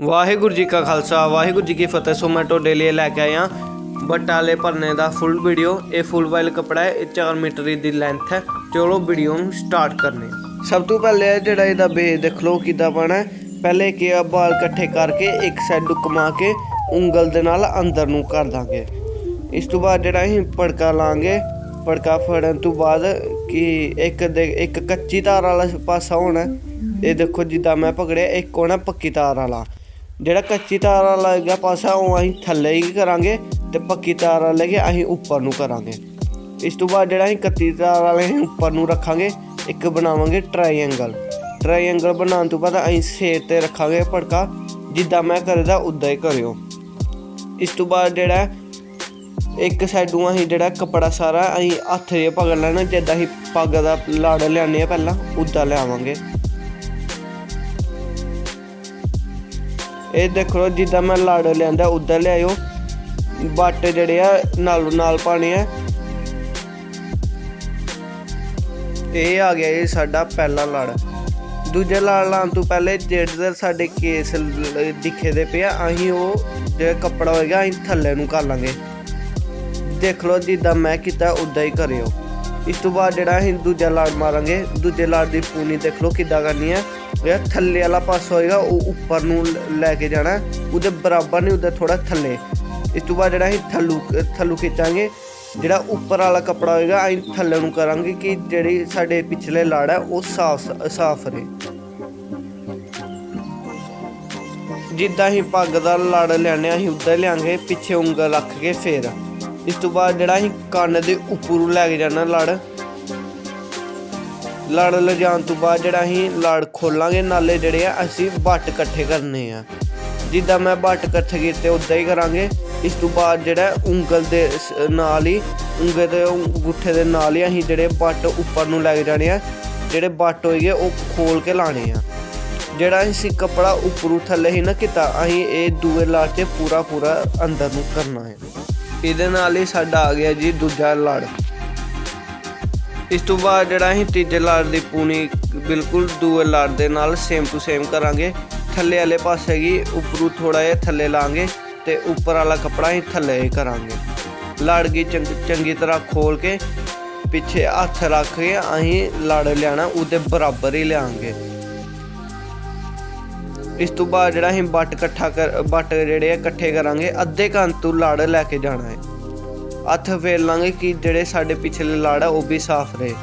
ਵਾਹਿਗੁਰੂ ਜੀ ਕਾ ਖਾਲਸਾ, ਵਾਹਿਗੁਰੂ ਜੀ ਕੀ ਫਤਿਹ। ਸੋ ਮੈਂ ਤੁਹਾਡੇ ਲਈ ਲੈ ਕੇ ਆਇਆ ਬਟਾਲੇ ਭਰਨੇ ਦਾ ਫੁੱਲ ਵੀਡੀਓ ਇਹ ਫੁੱਲ ਵਾਇਲ ਕਪੜਾ ਹੈ, ਇਹ 4 ਮੀਟਰ ਦੀ ਲੈਂਥ ਹੈ। ਚਲੋ ਵੀਡੀਓ ਨੂੰ ਸਟਾਰਟ ਕਰਨੇ ਸਭ ਤੋਂ ਪਹਿਲੇ ਜਿਹੜਾ ਇਹਦਾ ਬੇਸ ਦੇਖ ਲਓ ਕਿੱਦਾਂ ਬਣਾ ਪਹਿਲੇ ਕੀ ਆ ਬਾਲ ਇਕੱਠੇ ਕਰਕੇ ਇੱਕ ਸਾਈਡ ਨੂੰ ਘੁਮਾ ਕੇ ਉਂਗਲ ਦੇ ਨਾਲ ਅੰਦਰ ਨੂੰ ਕਰ ਦਾਂਗੇ। ਇਸ ਤੋਂ ਬਾਅਦ ਜਿਹੜਾ ਅਸੀਂ ਪੜਕਾ ਲਾਂਗੇ, ਪੜਕਾ ਫੜਨ ਤੋਂ ਬਾਅਦ ਕਿ ਇੱਕ ਦੇ ਇੱਕ ਕੱਚੀ ਤਾਰ ਵਾਲਾ ਪਾਸਾ ਹੋਣਾ ਇਹ ਦੇਖੋ ਜਿੱਦਾਂ ਮੈਂ ਪਕੜਿਆ, ਇੱਕ ਹੋਣਾ ਪੱਕੀ ਤਾਰ ਵਾਲਾ। ਜਿਹੜਾ ਕੱਚੀ ਤਾਰ ਵਾਲਾ ਹੈਗਾ ਪਾਸਾ ਉਹ ਅਸੀਂ ਥੱਲੇ ਹੀ ਕਰਾਂਗੇ ਤੇ ਪੱਕੀ ਤਾਰ ਵਾਲੇ ਕਿ ਅਸੀਂ ਉੱਪਰ ਨੂੰ ਕਰਾਂਗੇ। ਇਸ ਤੋਂ ਬਾਅਦ ਜਿਹੜਾ ਅਸੀਂ ਕੱਚੀ ਤਾਰ ਵਾਲੇ ਅਸੀਂ ਉੱਪਰ ਨੂੰ ਰੱਖਾਂਗੇ, ਇੱਕ ਬਣਾਵਾਂਗੇ ਟ੍ਰਾਇੰਗਲ ਟ੍ਰਾਇੰਗਲ ਬਣਾਉਣ ਤੋਂ ਬਾਅਦ ਅਸੀਂ ਸੇਰ ਤੇ ਰੱਖਾਂਗੇ ਪੜਕਾ ਜਿੱਦਾਂ ਮੈਂ ਕਰਦਾ ਉਦਾਂ ਹੀ ਕਰਿਓ। ਇਸ ਤੋਂ ਬਾਅਦ ਜਿਹੜਾ ਇੱਕ ਸਾਈਡੋਂ ਅਸੀਂ ਜਿਹੜਾ ਕੱਪੜਾ ਸਾਰਾ ਅਸੀਂ ਹੱਥ 'ਚ ਪਕੜ ਲੈਣਾ, ਜਿੱਦਾਂ ਅਸੀਂ ਪੱਗ ਦਾ ਲਾੜ ਲਿਆਉਂਦੇ ਆ ਪਹਿਲਾਂ, ਉਦਾਂ ਲਿਆਵਾਂਗੇ। ਇਹ ਦੇਖ ਲਓ ਜਿੱਦਾਂ ਮੈਂ ਲੜ ਲਿਆਂਦਾ ਉਦਾਂ ਲਿਆਇਓ। ਬੱਟ ਜਿਹੜੇ ਆ, ਨਾਲ ਨਾਲ ਪਾਣੇ ਆ। ਇਹ ਆ ਗਿਆ ਇਹ ਸਾਡਾ ਪਹਿਲਾ ਲੜ। ਦੂਜੇ ਲੜ ਲਾਉਣ ਤੋਂ ਪਹਿਲੇ ਜਿਹੜੇ ਸਾਡੇ ਕੇਸ ਦਿਖੇ ਦੇ ਪਿਆ ਅਸੀਂ ਉਹ ਜਿਹੜਾ ਕੱਪੜਾ ਹੋਏਗਾ, ਅਸੀਂ ਥੱਲੇ ਨੂੰ ਕਰ ਲਾਂਗੇ। ਦੇਖ ਲਓ ਜਿੱਦਾਂ ਮੈਂ ਕੀਤਾ, ਉਦਾਂ ਹੀ ਕਰਿਓ। ਇਸ ਤੋਂ ਬਾਅਦ ਜਿਹੜਾ ਅਸੀਂ ਦੂਜਾ ਲੜ ਮਾਰਾਂਗੇ, ਦੂਜੇ ਲੜ ਦੀ ਪੂਣੀ ਦੇਖ ਲਓ ਕਿੱਦਾਂ ਕਰਨੀ ਹੈ ਜਿਹੜਾ ਥੱਲੇ ਵਾਲਾ ਪਾਸਾ ਹੋਏਗਾ, ਉਹ ਉੱਪਰ ਨੂੰ ਲੈ ਕੇ ਜਾਣਾ। ਉਹਦੇ ਬਰਾਬਰ ਨਹੀਂ, ਉਹਦੇ ਥੋੜਾ ਥੱਲੇ। ਇਸ ਤੋਂ ਬਾਅਦ ਜਿਹੜਾ ਅਸੀਂ ਥੱਲੂ ਥੱਲੂ ਖਿੱਚਾਂਗੇ, ਜਿਹੜਾ ਉੱਪਰ ਵਾਲਾ ਕੱਪੜਾ ਹੋਏਗਾ, ਅਸੀਂ ਥੱਲੇ ਨੂੰ ਕਰਾਂਗੇ ਕਿ ਜਿਹੜੀ ਸਾਡੇ ਪਿਛਲੇ ਲੜ ਹੈ, ਉਹ ਸਾਫ਼ ਸਾਫ਼ ਰਹੇ। ਜਿੱਦਾਂ ਹੀ ਪੱਗ ਦਾ ਲੜ ਲੈਣੇ ਅਸੀਂ ਉੱਦਾਂ ਹੀ ਲਿਆਂਗੇ, ਪਿੱਛੇ ਉਂਗਲ ਰੱਖ ਕੇ ਫੇਰ। ਇਸ ਤੋਂ ਬਾਅਦ ਜਿਹੜਾ ਅਸੀਂ ਕੰਨ ਦੇ ਉੱਪਰੋਂ ਲੈ ਕੇ ਜਾਣਾ ਲੜ ਲੜ ਲਿਜਾਣ ਤੋਂ ਬਾਅਦ ਜਿਹੜਾ ਅਸੀਂ ਲੜ ਖੋਲਾਂਗੇ, ਨਾਲੇ ਜਿਹੜੇ ਆ ਅਸੀਂ ਬੱਟ ਇਕੱਠੇ ਕਰਨੇ ਆ। ਜਿੱਦਾਂ ਮੈਂ ਬੱਟ ਇਕੱਠੇ ਕੀਤੇ ਉਦਾਂ ਹੀ ਕਰਾਂਗੇ। ਇਸ ਤੋਂ ਬਾਅਦ ਜਿਹੜਾ ਉਂਗਲ ਦੇ ਨਾਲ ਹੀ, ਉਂਗਲ ਦੇ ਗੁੱਠੇ ਦੇ ਨਾਲ ਹੀ ਅਸੀਂ ਜਿਹੜੇ ਬੱਟ ਉੱਪਰ ਨੂੰ ਲੈ ਕੇ ਜਾਣੇ ਆ, ਜਿਹੜੇ ਬੱਟ ਹੋਈਏ ਉਹ ਖੋਲ ਕੇ ਲਾਣੇ ਆ। ਜਿਹੜਾ ਅਸੀਂ ਕੱਪੜਾ ਉੱਪਰੋਂ ਥੱਲੇ ਹੀ ਨਾ ਕੀਤਾ, ਅਸੀਂ ਇਹ ਦੂਏ ਲੜ 'ਤੇ ਪੂਰਾ ਪੂਰਾ ਅੰਦਰ ਨੂੰ ਕਰਨਾ ਹੈ। ਇਹਦੇ ਨਾਲ ਹੀ ਸਾਡਾ ਆ ਗਿਆ ਜੀ ਦੂਜਾ ਲੜ। ਇਸ ਤੋਂ ਬਾਅਦ ਜਿਹੜਾ ਅਸੀਂ ਤੀਜੇ ਲੜ ਦੀ ਪੂਣੀ ਬਿਲਕੁਲ ਦੂਏ ਲੜ ਦੇ ਨਾਲ ਸੇਮ ਟੂ ਸੇਮ ਕਰਾਂਗੇ। ਥੱਲੇ ਵਾਲੇ ਪਾਸੇ ਕੀ ਉੱਪਰੋਂ ਥੋੜਾ ਜਿਹਾ ਥੱਲੇ ਲਾਂਗੇ ਤੇ ਉੱਪਰ ਵਾਲਾ ਕੱਪੜਾ ਹੀ ਥੱਲੇ ਹੀ ਕਰਾਂਗੇ। ਲੜ ਗਈ ਚੰਗ- ਚੰਗੀ ਤਰ੍ਹਾਂ ਖੋਲ ਕੇ ਪਿੱਛੇ ਹੱਥ ਰੱਖ ਕੇ ਅਸੀਂ ਲੜ ਲਿਆਣਾ ਉਹਦੇ ਬਰਾਬਰ ਹੀ ਲਿਆਂਗੇ ਇਸ ਤੋਂ ਬਾਅਦ ਜਿਹੜਾ ਅਸੀਂ ਬੱਟ ਇਕੱਠਾ ਕਰ ਬੱਟ ਜਿਹੜੇ ਇਕੱਠੇ ਕਰਾਂਗੇ, ਅੱਧੇ ਕੰਨ ਤੋਂ ਲੜ ਲੈ ਕੇ ਜਾਣਾ ਹੈ। ਹੱਥ ਫੇਰ ਲਾਂਗੇ ਕਿ ਜਿਹੜੇ ਸਾਡੇ ਪਿਛਲੇ ਲਾੜ ਆ ਉਹ ਵੀ ਸਾਫ਼ ਰਹੇ।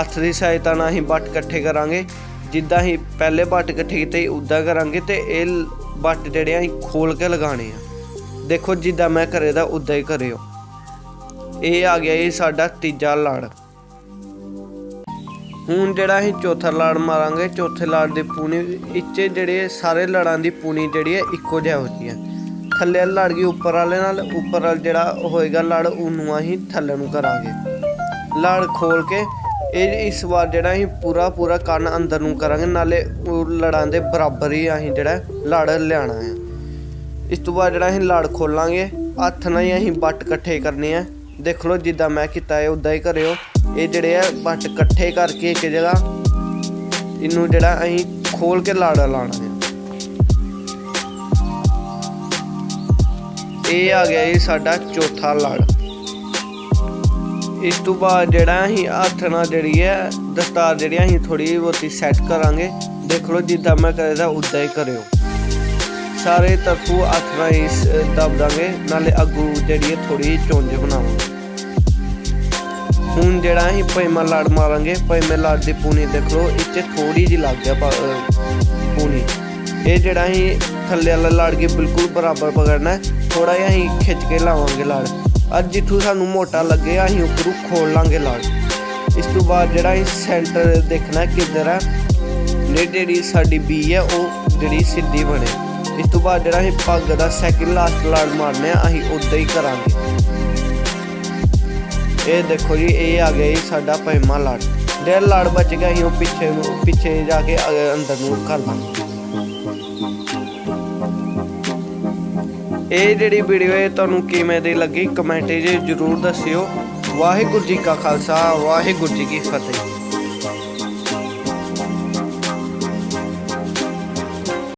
ਹੱਥ ਦੀ ਸਹਾਇਤਾ ਨਾਲ ਅਸੀਂ ਬੱਟ ਇਕੱਠੇ ਕਰਾਂਗੇ। ਜਿੱਦਾਂ ਅਸੀਂ ਪਹਿਲੇ ਬੱਟ ਇਕੱਠੇ ਕੀਤੇ ਉਦਾਂ ਕਰਾਂਗੇ ਤੇ ਇਹ ਲ- ਬੱਟ ਜਿਹੜੇ ਅਸੀਂ ਖੋਲ ਕੇ ਲਗਾਣੇ ਆ। ਦੇਖੋ ਜਿੱਦਾਂ ਮੈਂ ਕਰੇ ਦਾ ਉਦਾਂ ਹੀ ਕਰਿਓ। ਇਹ ਆ ਗਿਆ ਇਹ ਸਾਡਾ ਤੀਜਾ ਲਾੜ। ਹੁਣ ਜਿਹੜਾ ਅਸੀਂ ਚੌਥਾ ਲਾੜ ਮਾਰਾਂਗੇ, ਚੌਥੇ ਲਾੜ ਦੀ ਪੂਣੀ ਇੱਚੇ ਜਿਹੜੇ ਸਾਰੇ ਲੜਾਂ ਦੀ ਪੂਣੀ ਜਿਹੜੀ ਹੈ ਇੱਕੋ ਜਿਹਾ ਹੁੰਦੀ ਹੈ ਥੱਲੇ ਵਾਲੀ ਲੜ ਗਈ, ਉੱਪਰ ਵਾਲੇ ਨਾਲ, ਉੱਪਰ ਵਾਲਾ ਜਿਹੜਾ ਹੋਏਗਾ ਲੜ, ਉਹਨੂੰ ਅਸੀਂ ਥੱਲੇ ਨੂੰ ਕਰਾਂਗੇ। ਲੜ ਖੋਲ ਕੇ ਇਹ ਇਸ ਵਾਰ ਜਿਹੜਾ ਅਸੀਂ ਪੂਰਾ ਪੂਰਾ ਕੰਨ ਅੰਦਰ ਨੂੰ ਕਰਾਂਗੇ, ਨਾਲੇ ਉਹ ਲੜਾਂ ਦੇ ਬਰਾਬਰ ਹੀ ਅਸੀਂ ਜਿਹੜਾ ਲੜ ਲਿਆਣਾ ਹੈ। ਇਸ ਤੋਂ ਬਾਅਦ ਜਿਹੜਾ ਅਸੀਂ ਲੜ ਖੋਲਾਂਗੇ, ਹੱਥ ਨਾਲ ਹੀ ਅਸੀਂ ਬੱਟ ਇਕੱਠੇ ਕਰਨੇ ਆ। ਦੇਖ ਲਓ ਜਿੱਦਾਂ ਮੈਂ ਕੀਤਾ ਹੈ ਉਦਾਂ ਹੀ ਕਰਿਓ। ਇਹ ਜਿਹੜੇ ਆ ਬੱਟ ਇਕੱਠੇ ਕਰਕੇ ਇੱਕ ਜਗ੍ਹਾ, ਇਹਨੂੰ ਜਿਹੜਾ ਅਸੀਂ ਖੋਲ ਕੇ ਲੜ ਲਾਣਾ ਹੈ। ਇਹ ਆ ਗਿਆ ਜੀ ਸਾਡਾ ਚੌਥਾ ਲੜ। ਇਸ ਤੋਂ ਬਾਅਦ ਜਿਹੜਾ ਅਸੀਂ ਹੱਥ ਨਾਲ ਜਿਹੜੀ ਹੈ ਦਸਤਾਰ ਜਿਹੜੀ ਅਸੀਂ ਥੋੜੀ ਬਹੁਤੀ ਸੈੱਟ ਕਰਾਂਗੇ। ਦੇਖ ਲਓ ਜਿੱਦਾਂ ਮੈਂ ਕਰਦਾ ਉਦਾਂ ਹੀ ਕਰਿਓ। ਸਾਰੇ ਤਰਫੂ ਹੱਥ ਨਾਲ ਹੀ ਸ- ਦਬ ਦਾਂਗੇ, ਨਾਲੇ ਅੱਗੂ ਜਿਹੜੀ ਹੈ ਥੋੜੀ ਚੁੰਝ ਬਣਾਵਾਂਗੇ। ਹੁਣ ਜਿਹੜਾ ਅਸੀਂ ਪੰਜਵਾਂ ਲੜ ਮਾਰਾਂਗੇ ਪੰਜਵੇਂ ਲੜ ਦੀ ਪੂਣੀ ਦੇਖ ਲਓ, ਇੱਥੇ ਥੋੜੀ ਜਿਹੀ ਲੱਗ ਗਿਆ ਪ- ਪੂਣੀ। ਇਹ ਜਿਹੜਾ ਅਸੀਂ ਥੱਲੇ ਵਾਲਾ ਲੜ ਕੇ ਬਿਲਕੁਲ ਬਰਾਬਰ ਪਕੜਨਾ ਥੋੜਾ ਜਿਹਾ ਅਸੀਂ ਖਿੱਚ ਕੇ ਲਾਵਾਂਗੇ ਲਾੜ। ਅੱਜ ਜਿੱਥੋਂ ਸਾਨੂੰ ਮੋਟਾ ਲੱਗੇ, ਅਸੀਂ ਉੱਪਰੋਂ ਖੋਲ ਲਾਂਗੇ ਲਾੜ। ਇਸ ਤੋਂ ਬਾਅਦ ਜਿਹੜਾ ਅਸੀਂ ਸੈਂਟਰ ਦੇਖਣਾ ਕਿੱਧਰ ਹੈ ਜਿਹੜੀ ਸਾਡੀ ਬੀ ਹੈ, ਉਹ ਜਿਹੜੀ ਸਿੱਧੀ ਬਣੇ। ਇਸ ਤੋਂ ਬਾਅਦ ਜਿਹੜਾ ਅਸੀਂ ਪੱਗ ਦਾ ਸੈਕਿੰਡ ਲਾਸਟ ਲੜ ਮਾਰਨੇ ਆ ਅਸੀਂ ਉਦਾਂ ਹੀ ਕਰਾਂਗੇ। ਇਹ ਦੇਖੋ ਜੀ, ਇਹ ਆ ਗਿਆ ਜੀ ਸਾਡਾ ਪੰਜਵਾਂ ਲੜ। ਜਿਹੜਾ ਲੜ ਬਚ ਗਿਆ, ਅਸੀਂ ਉਹ ਪਿੱਛੇ ਨੂੰ ਪਿੱਛੇ ਜਾ ਕੇ ਅੰਦਰ ਨੂੰ ਕਰ ਲਾਂਗੇ। ਇਹ ਜਿਹੜੀ ਵੀਡੀਓ ਹੈ ਤੁਹਾਨੂੰ ਕਿਵੇਂ ਦੀ ਲੱਗੀ ਕਮੈਂਟ 'ਚ ਜਰੂਰ ਦੱਸਿਓ। ਵਾਹਿਗੁਰੂ ਜੀ ਕਾ ਖਾਲਸਾ, ਵਾਹਿਗੁਰੂ ਜੀ ਕੀ ਫਤਿਹ।